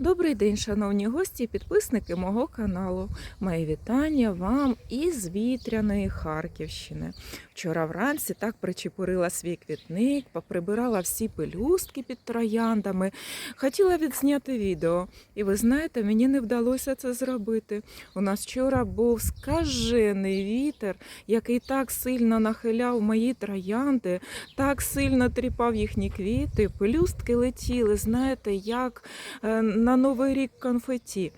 Добрий день, шановні гості і підписники мого каналу. Мої вітання вам із вітряної Харківщини. Вчора вранці так причепурила свій квітник, поприбирала всі пелюстки під трояндами. Хотіла відзняти відео, і ви знаєте, мені не вдалося це зробити. У нас вчора був скажений вітер, який так сильно нахиляв мої троянди, так сильно тріпав їхні квіти, пелюстки летіли, знаєте, як е, на Новий рік конфеті.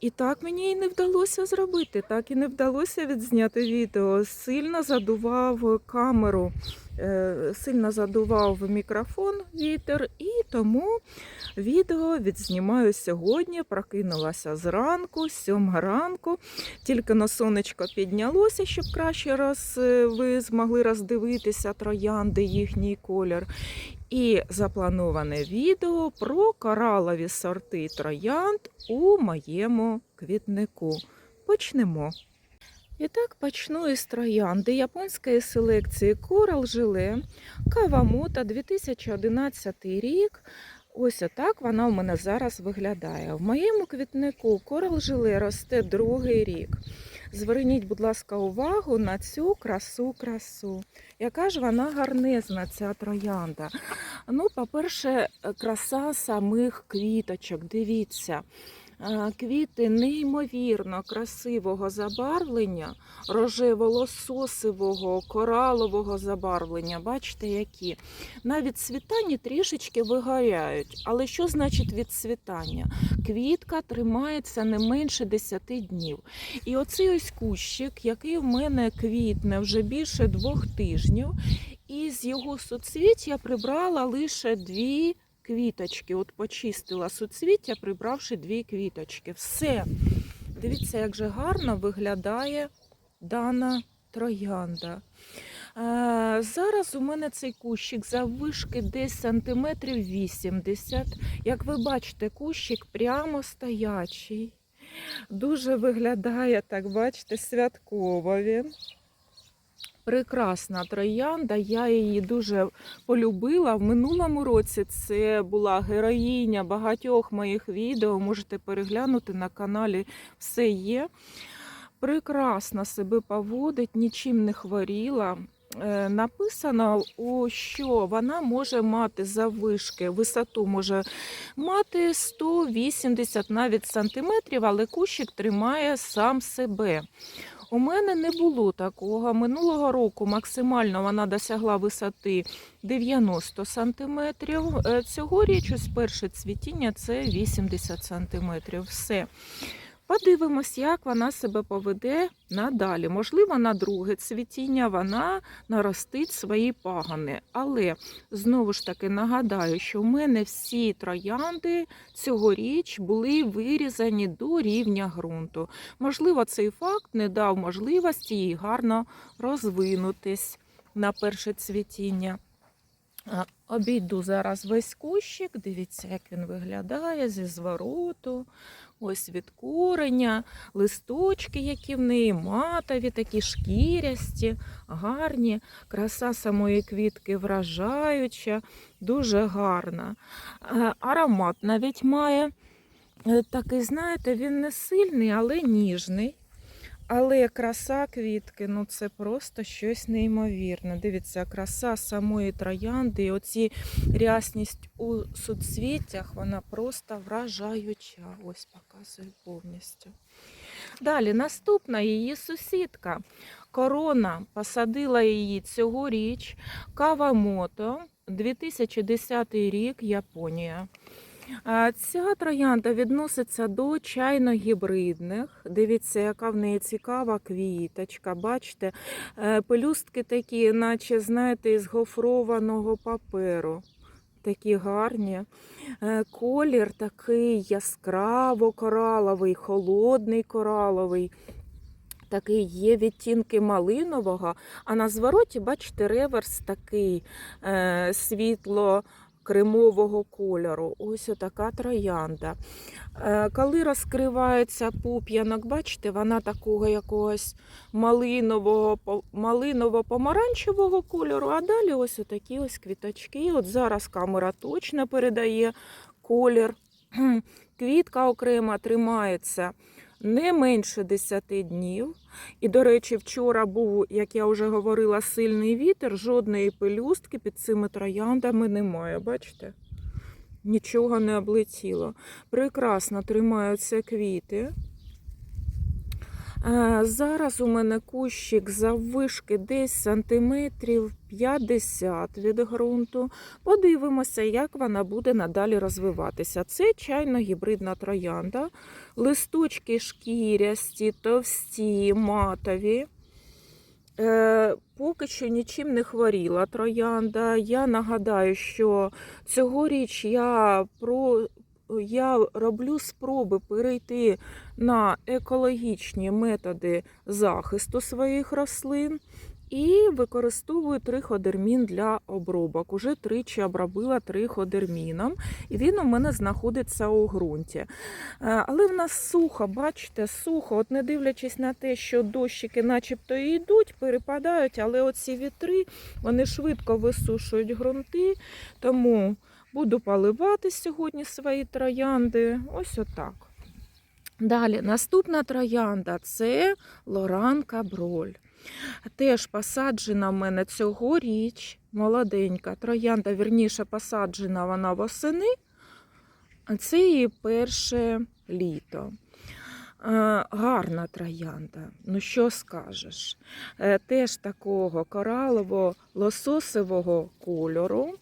І так мені і не вдалося зробити, так і не вдалося відзняти відео. Сильно задував камеру, е, сильно задував мікрофон вітер, і тому відео відзнімаю сьогодні. Прокинулася зранку, сьома ранку. Тільки на сонечко піднялося, щоб краще роз, е, ви змогли роздивитися троянди, їхній колір. І заплановане відео про коралові сорти троянд у моєму квітнику. Почнемо. І так почну із троянди японської селекції Coral Желе Кавамото 2011 рік. Ось отак вона у мене зараз виглядає. В моєму квітнику Coral Желе росте другий рік. Зверніть, будь ласка, увагу на цю красу-красу. Яка ж вона гарнезна, ця троянда. Ну, по-перше, краса самих квіточок. Дивіться. Квіти неймовірно красивого забарвлення, рожево-лососивого, коралового забарвлення. Бачите, які? На відцвітанні трішечки вигоряють. Але що значить відцвітання? Квітка тримається не менше 10 днів. І оцей ось кущик, який в мене квітне вже більше двох тижнів, і з його суцвіт я прибрала лише дві квіточки. От почистила суцвіття, прибравши дві квіточки. Все. Дивіться, як же гарно виглядає дана троянда. Е, зараз у мене цей кущик заввишки десь сантиметрів 80. Як ви бачите, кущик прямо стоячий. Дуже виглядає, так бачите, святково він. Прекрасна троянда, я її дуже полюбила. В минулому році це була героїня багатьох моїх відео. Можете переглянути на каналі, все є. Прекрасно себе поводить, нічим не хворіла. Е, Написано, що вона може мати заввишки, висоту може мати 180 навіть сантиметрів, але кущик тримає сам себе. У мене не було такого. Минулого року максимально вона досягла висоти 90 сантиметрів. Е, Цьогоріч ось перше цвітіння це 80 сантиметрів. Все. Подивимось, як вона себе поведе надалі. Можливо, на друге цвітіння вона наростить свої пагани. Але знову ж таки нагадаю, що в мене всі троянди цьогоріч були вирізані до рівня ґрунту. Можливо, цей факт не дав можливості їй гарно розвинутись на перше цвітіння. Обійду зараз весь кущик, дивіться, як він виглядає зі звороту, ось від кореня, листочки, які в неї матові, такі шкірясті, гарні. Краса самої квітки вражаюча, дуже гарна. Е, Аромат навіть має е, такий, знаєте, він не сильний, але ніжний. Але краса квітки, ну це просто щось неймовірне. Дивіться, краса самої троянди, і оці рясність у суцвіттях, вона просто вражаюча. Ось показую повністю. Далі, наступна її сусідка. Корона посадила її цьогоріч. Кавамото, 2010 рік, Японія. Ця троянда відноситься до чайно-гібридних. Дивіться, яка в неї цікава квіточка. Бачите, Е, пелюстки такі, наче, знаєте, із гофрованого паперу. Такі гарні. Е, Колір такий яскраво кораловий, холодний кораловий. Такий є відтінки малинового, а на звороті, бачите, реверс такий е, світло кремового кольору. Ось отака троянда. Е, Коли розкривається пуп'янок, бачите, вона такого якогось малиново-помаранчевого кольору, а далі ось отакі ось квіточки. От зараз камера точно передає колір. Квітка окремо тримається не менше 10 днів. І, до речі, вчора був, як я вже говорила, сильний вітер, жодної пелюстки під цими трояндами немає. Бачите? Нічого не облетіло. Прекрасно тримаються квіти. Зараз у мене кущик заввишки десь сантиметрів 50 від ґрунту. Подивимося, як вона буде надалі розвиватися. Це чайно гібридна троянда. Листочки шкірясті, товсті, матові. Е, поки що нічим не хворіла троянда. Я нагадаю, що цьогоріч я про. Я роблю спроби перейти на екологічні методи захисту своїх рослин і використовую триходермін для обробок. Уже тричі обробила триходерміном, і він у мене знаходиться у ґрунті. Е, Але в нас сухо, бачите, сухо, от не дивлячись на те, що дощики начебто йдуть, перепадають, але оці вітри вони швидко висушують ґрунти, тому буду поливати сьогодні свої троянди. Ось отак. Далі, наступна троянда це Лоран Каброль. Теж посаджена в мене цьогоріч, молоденька троянда, вірніше посаджена вона восени, це її перше літо. Е, Гарна троянда, ну що скажеш? Е, Теж такого коралово-лососевого кольору.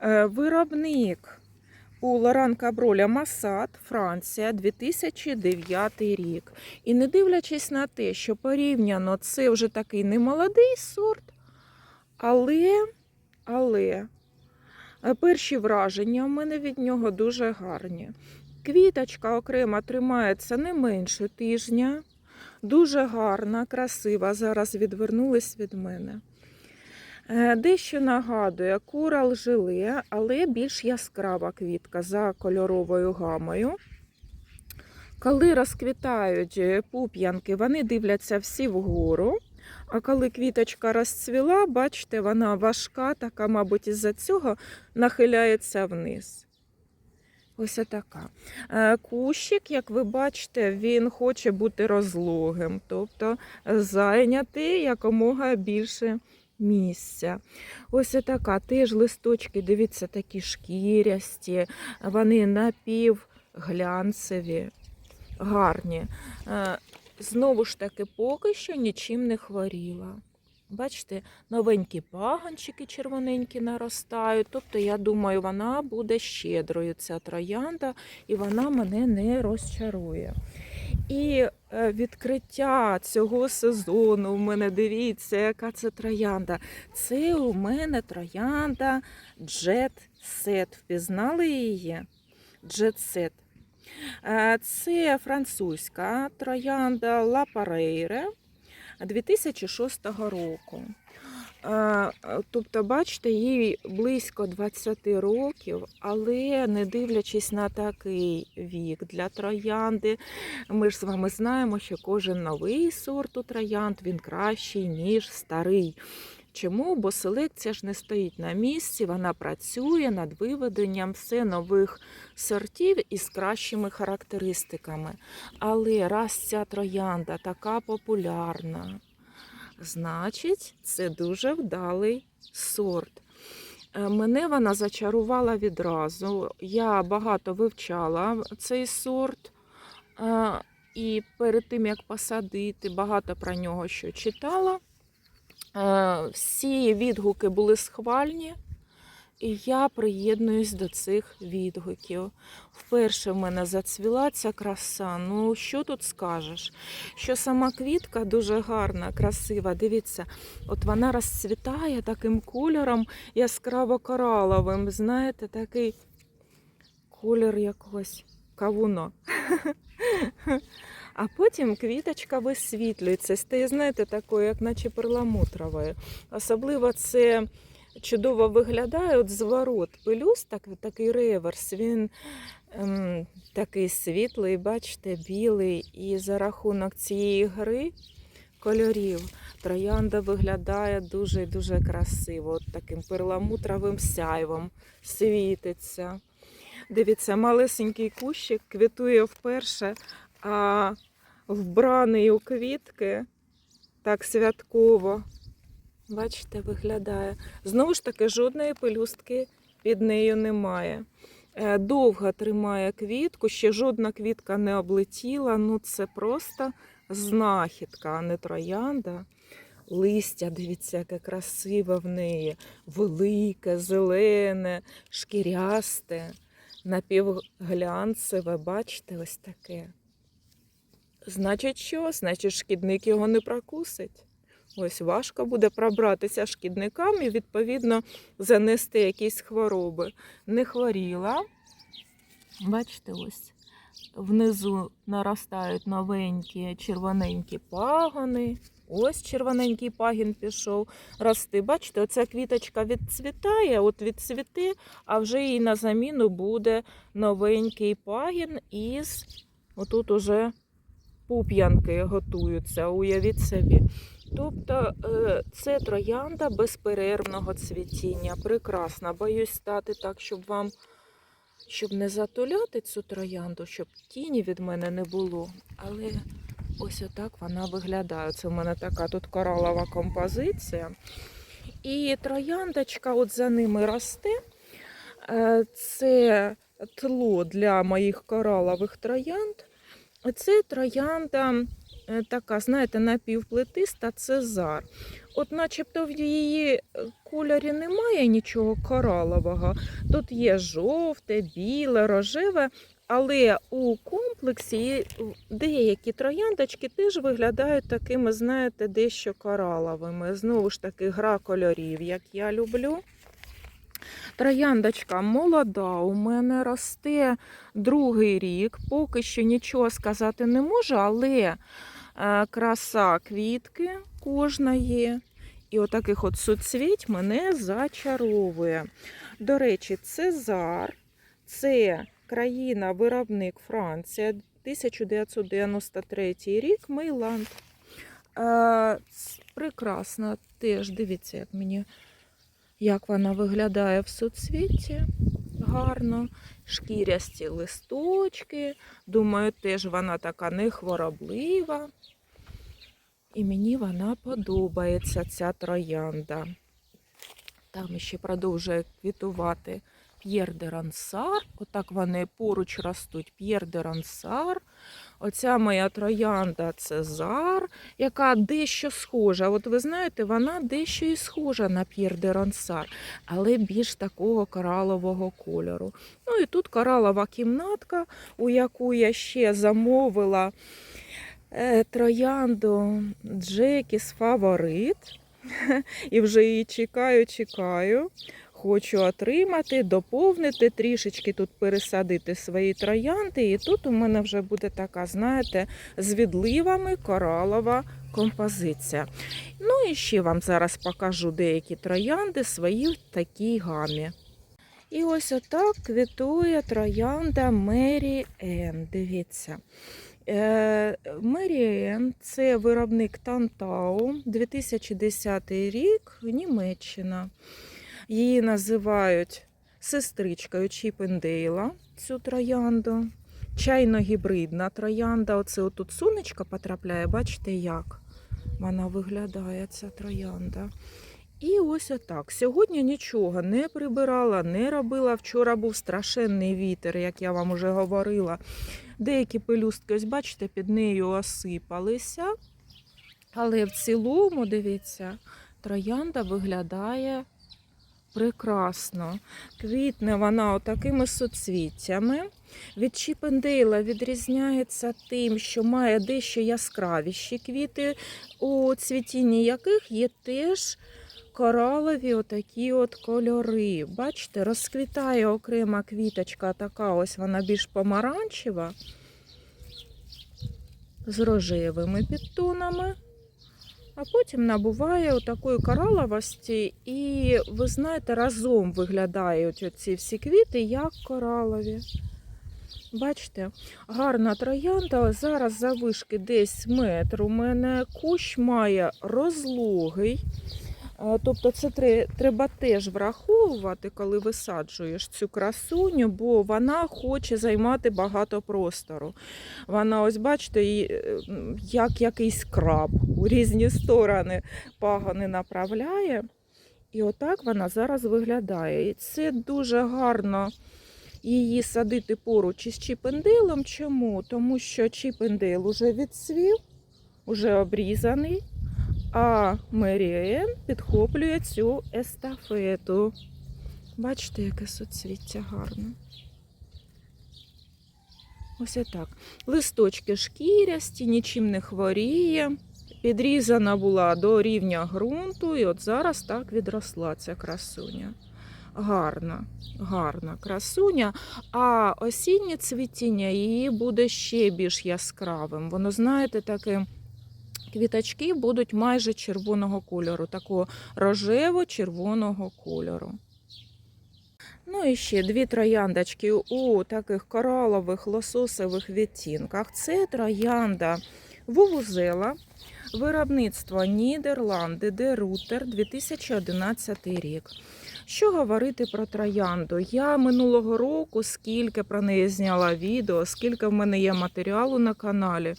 Е, Виробник у Лоран Каброля Масад, Франція, 2009 рік. І не дивлячись на те, що порівняно це вже такий немолодий сорт, але, але е, перші враження в мене від нього дуже гарні. Квіточка окремо тримається не менше тижня. Дуже гарна, красива. Зараз відвернулись від мене. Е, Дещо нагадує корал жиле, але більш яскрава квітка за кольоровою гамою. Коли розквітають пуп'янки, вони дивляться всі вгору. А коли квіточка розцвіла, бачите, вона важка, така, мабуть, із-за цього нахиляється вниз. Ось така. Е, Кущик, як ви бачите, він хоче бути розлогим, тобто зайняти якомога більше місця. Ось така теж листочки, дивіться, такі шкірясті, вони напівглянцеві, гарні. Е, Знову ж таки, поки що нічим не хворіла. Бачите, новенькі паганчики червоненькі наростають. Тобто, я думаю, вона буде щедрою, ця троянда, і вона мене не розчарує. І е, відкриття цього сезону у мене дивіться, яка це троянда. Це у мене троянда Jet Set. Впізнали її? Jet Set. Е, Це французька троянда La Pareire 2006 року. Е, Тобто, бачите, їй близько 20 років, але не дивлячись на такий вік для троянди, ми ж з вами знаємо, що кожен новий сорт у троянд він кращий, ніж старий. Чому? Бо селекція ж не стоїть на місці, вона працює над виведенням все нових сортів із кращими характеристиками. Але раз ця троянда така популярна, значить, це дуже вдалий сорт. Е, Мене вона зачарувала відразу. Я багато вивчала цей сорт. е, І перед тим як посадити, багато про нього що читала. Е, Всі відгуки були схвальні, і я приєднуюсь до цих відгуків. Вперше в мене зацвіла ця краса. Ну, що тут скажеш? Що сама квітка дуже гарна, красива. Дивіться, от вона розцвітає таким кольором яскраво-кораловим. Знаєте, такий колір якогось кавуно. А потім квіточка висвітлюється, стає, знаєте, такою, як наче перламутровою. Особливо це чудово виглядає от зворот. Пелюсток, такий реверс, він ем, такий світлий, бачите, білий. І за рахунок цієї гри кольорів троянда виглядає дуже-дуже красиво. От таким перламутровим сяйвом світиться. Дивіться, малесенький кущик квітує вперше, а вбраний у квітки так святково. Бачите, виглядає. Знову ж таки, жодної пелюстки під нею немає. Е, Довго тримає квітку, ще жодна квітка не облетіла. Ну, це просто знахідка, а не троянда. Листя, дивіться, яке красиве в неї. Велике, зелене, шкірясте, напівглянцеве. Бачите, ось таке. Значить, що? Значить, шкідник його не прокусить. Ось важко буде пробратися шкідникам і, відповідно, занести якісь хвороби. Не хворіла. Бачите, ось внизу наростають новенькі червоненькі пагони. Ось червоненький пагін пішов рости. Бачите, оця квіточка відцвітає, от відцвіти, а вже їй на заміну буде новенький пагін із отут уже пуп'янки готуються, уявіть собі. Тобто е, це троянда безперервного цвітіння. Прекрасна. Боюсь стати так, щоб вам щоб не затуляти цю троянду, щоб тіні від мене не було. Але ось отак вона виглядає. Це в мене така тут коралова композиція. І трояндочка от за ними росте. Е, Це тло для моїх коралових троянд. Це троянда така, знаєте, напівплетиста цезар. От начебто в її е, кольорі немає нічого коралового. Тут є жовте, біле, рожеве, але у комплексі деякі трояндочки теж виглядають такими, знаєте, дещо кораловими. Знову ж таки, гра кольорів, як я люблю. Трояндочка молода, у мене росте другий рік. Поки що нічого сказати не можу, але е, краса квітки кожна є. І отаких от суцвіть мене зачаровує. До речі, Цезар це країна-виробник Франція, 1993 рік, Мейланд. Е, Прекрасна теж, дивіться, як мені як вона виглядає в суцвіті. Гарно, шкірясті листочки. Думаю, теж вона така нехвороблива. І мені вона подобається, ця троянда. Там ще продовжує квітувати П'єр де Рансар. Отак вони поруч ростуть. П'єр де Рансар. Оця моя троянда Цезар, яка дещо схожа. От ви знаєте, вона дещо і схожа на П'єр де Рансар, але більш такого коралового кольору. Ну і тут коралова кімнатка, у яку я ще замовила е, троянду Джекіс Фаворит. І вже її чекаю, чекаю. Хочу отримати, доповнити, трішечки тут пересадити свої троянди. І тут у мене вже буде така, знаєте, з відливами коралова композиція. Ну і ще вам зараз покажу деякі троянди свої в такій гамі. І ось отак квітує троянда Мері Ен. Дивіться. Е, Мері Ен – це виробник Тантау, 2010 рік, Німеччина. Її називають сестричкою Чіпендейла, цю троянду. Чайно-гібридна троянда. Оце отут сонечко потрапляє, бачите, як вона виглядає, ця троянда. І ось отак. Сьогодні нічого не прибирала, не робила. Вчора був страшенний вітер, як я вам вже говорила. Деякі пелюстки, ось бачите, під нею осипалися. Але в цілому, дивіться, троянда виглядає прекрасно. Квітне вона отакими соцвіттями. Від Чіпендейла відрізняється тим, що має дещо яскравіші квіти, у цвітінні яких є теж коралові отакі от кольори. Бачите, розквітає окрема квіточка, така ось вона більш помаранчева, з рожевими підтонами. А потім набуває отакої кораловості, і ви знаєте, разом виглядають оці всі квіти як коралові. Бачите, гарна троянда. Зараз завишки десь метр. У мене кущ має розлогий. Е, Тобто це треба теж враховувати, коли висаджуєш цю красуню, бо вона хоче займати багато простору. Вона, ось бачите, е, як якийсь краб у різні сторони пагони направляє. І отак вона зараз виглядає. І це дуже гарно її садити поруч із чіпендейлом. Чому? Тому що чіпендейл уже відцвів, уже обрізаний. А Меріен підхоплює цю естафету. Бачите, яке соцвіття гарне. Ось так. Листочки шкірясті, нічим не хворіє. Підрізана була до рівня ґрунту, і от зараз так відросла ця красуня. Гарна, гарна красуня. А осіннє цвітіння її буде ще більш яскравим. Воно, знаєте, таке. Квіточки будуть майже червоного кольору, такого рожево-червоного кольору. Ну і ще дві трояндочки у таких коралових лососових відтінках. Це троянда Вувузела, виробництво Нідерланди, де Рутер, 2011 рік. Що говорити про троянду? Я минулого року, скільки про неї зняла відео, скільки в мене є матеріалу на каналі.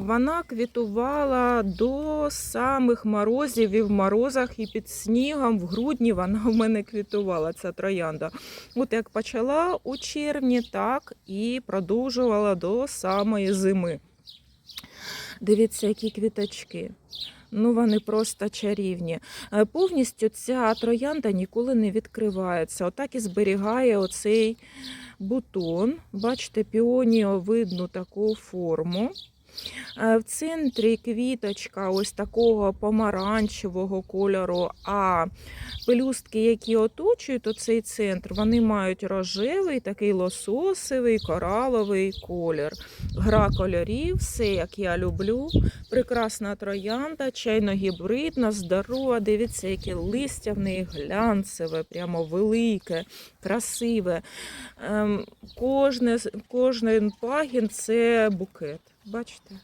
Вона квітувала до самих морозів і в морозах, і під снігом. В грудні вона в мене квітувала, ця троянда. От як почала у червні, так і продовжувала до самої зими. Дивіться, які квіточки. Ну, вони просто чарівні. Е, Повністю ця троянда ніколи не відкривається. Отак і зберігає оцей бутон. Бачите, піоніовидну таку форму. Е, В центрі квіточка ось такого помаранчевого кольору, а пелюстки, які оточують оцей центр, вони мають рожевий, такий лососовий, кораловий колір. Гра кольорів, все як я люблю. Прекрасна троянда, чайно-гібридна, здорова. Дивіться, яке листя в неї глянцеве, прямо велике, красиве. Ем, кожне, кожен пагін це букет. Бачите?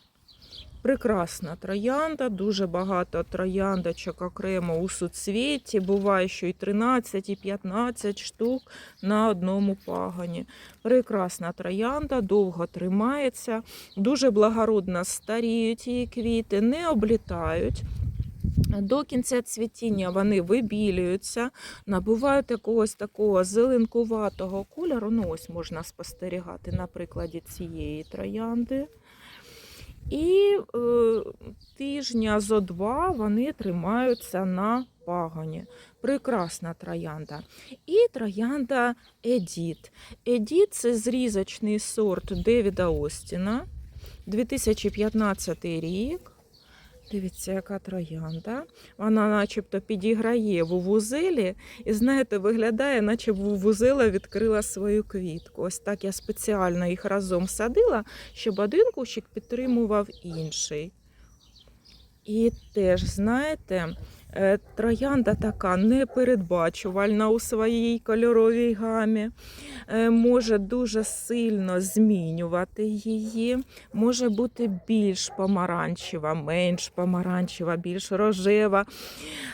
Прекрасна троянда, дуже багато трояндочок окремо у суцвіті. Буває, що і 13, і 15 штук на одному пагоні. Прекрасна троянда, довго тримається, дуже благородно старіють її квіти, не облітають. До кінця цвітіння вони вибілюються, набувають якогось такого зеленкуватого кольору. Ну, ось можна спостерігати на прикладі цієї троянди. І е, тижня зо два вони тримаються на пагоні. Прекрасна троянда. І троянда Едіт. Едіт це зрізочний сорт Девіда Остіна, 2015 рік. Дивіться, яка троянда. Вона начебто підіграє вузилі, і знаєте, виглядає, наче вузила відкрила свою квітку. Ось так я спеціально їх разом садила, щоб один кущик підтримував інший. І теж, знаєте, троянда така непередбачувальна у своїй кольоровій гамі, е, може дуже сильно змінювати її, може бути більш помаранчева, менш помаранчева, більш рожева.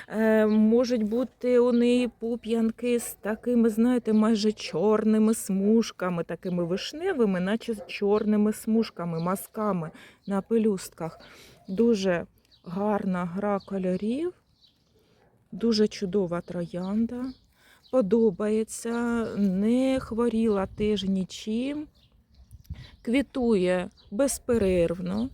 Е, Можуть бути у неї пуп'янки з такими, знаєте, майже чорними смужками, такими вишневими, наче чорними смужками, мазками на пелюстках. Дуже гарна гра кольорів, дуже чудова троянда. Подобається, не хворіла теж нічим, квітує безперервно.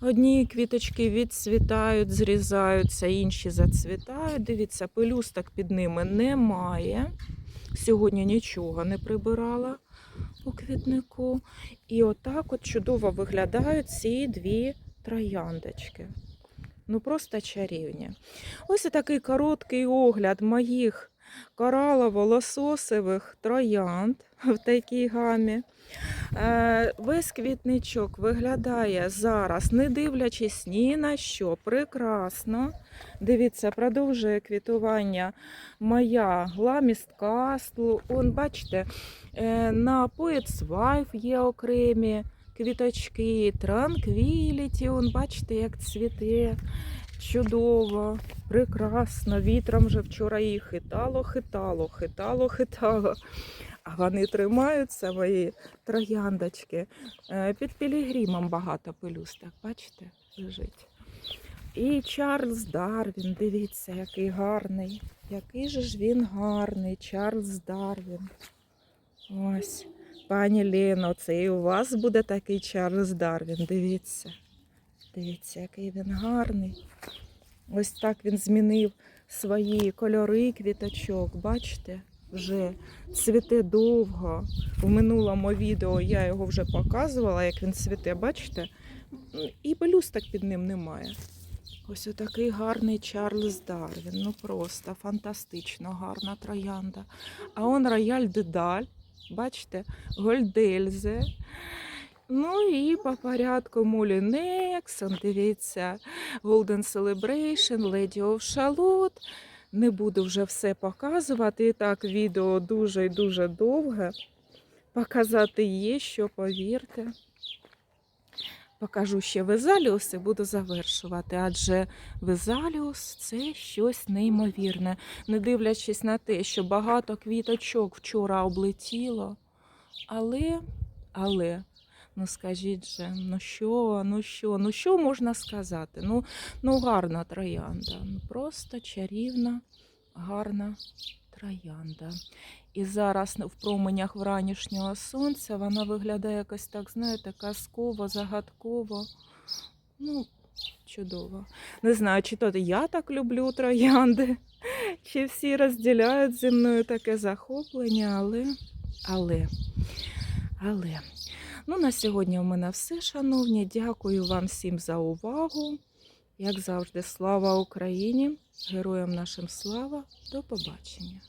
Одні квіточки відцвітають, зрізаються, інші зацвітають. Дивіться, пелюсток під ними немає. Сьогодні нічого не прибирала у квітнику. І отак от чудово виглядають ці дві трояндочки. Ну просто чарівні. Ось такий короткий огляд моїх коралово-лососових троянд в такій гамі. Е, Весь квітничок виглядає зараз, не дивлячись ні на що, прекрасно. Дивіться, продовжує квітування моя гламіст кастлу. Он, бачите, е, на поетсвайф є окремі квіточки, транквіліті, он, бачите, як цвіте. Чудово, прекрасно. Вітром вже вчора їх хитало, хитало, хитало, хитало. А вони тримаються, мої трояндочки. Е, Під пілігримом багато пелюсток, бачите, лежить. І Чарльз Дарвін, дивіться, який гарний. Який же ж він гарний, Чарльз Дарвін. Ось, пані Лено, це і у вас буде такий Чарльз Дарвін. Дивіться. Дивіться, який він гарний. Ось так він змінив свої кольори квіточок. Бачите, вже цвіте довго. В минулому відео я його вже показувала, як він цвіте, бачите? І пелюсток під ним немає. Ось отакий гарний Чарльз Дарвін. Ну просто фантастично гарна троянда. А он рояль Дедаль, бачите, Гольдельзе. Ну і по порядку Молі Нексон, дивіться, Golden Celebration, Lady of Charlotte. Не буду вже все показувати. І так, відео дуже і дуже довге. Показати є, що повірте. Покажу ще Везаліус і буду завершувати, адже Везаліус це щось неймовірне. Не дивлячись на те, що багато квіточок вчора облетіло. Але, але, ну скажіть же, ну що, ну що, ну що можна сказати? Ну, ну гарна троянда, ну просто чарівна, гарна троянда. І зараз в променях вранішнього сонця вона виглядає якось так, знаєте, казково, загадково. Ну, чудово. Не знаю, чи то я так люблю троянди, чи всі розділяють зі мною таке захоплення, але, але, але. Ну, на сьогодні у мене все, шановні. Дякую вам всім за увагу. Як завжди, слава Україні! Героям нашим слава! До побачення!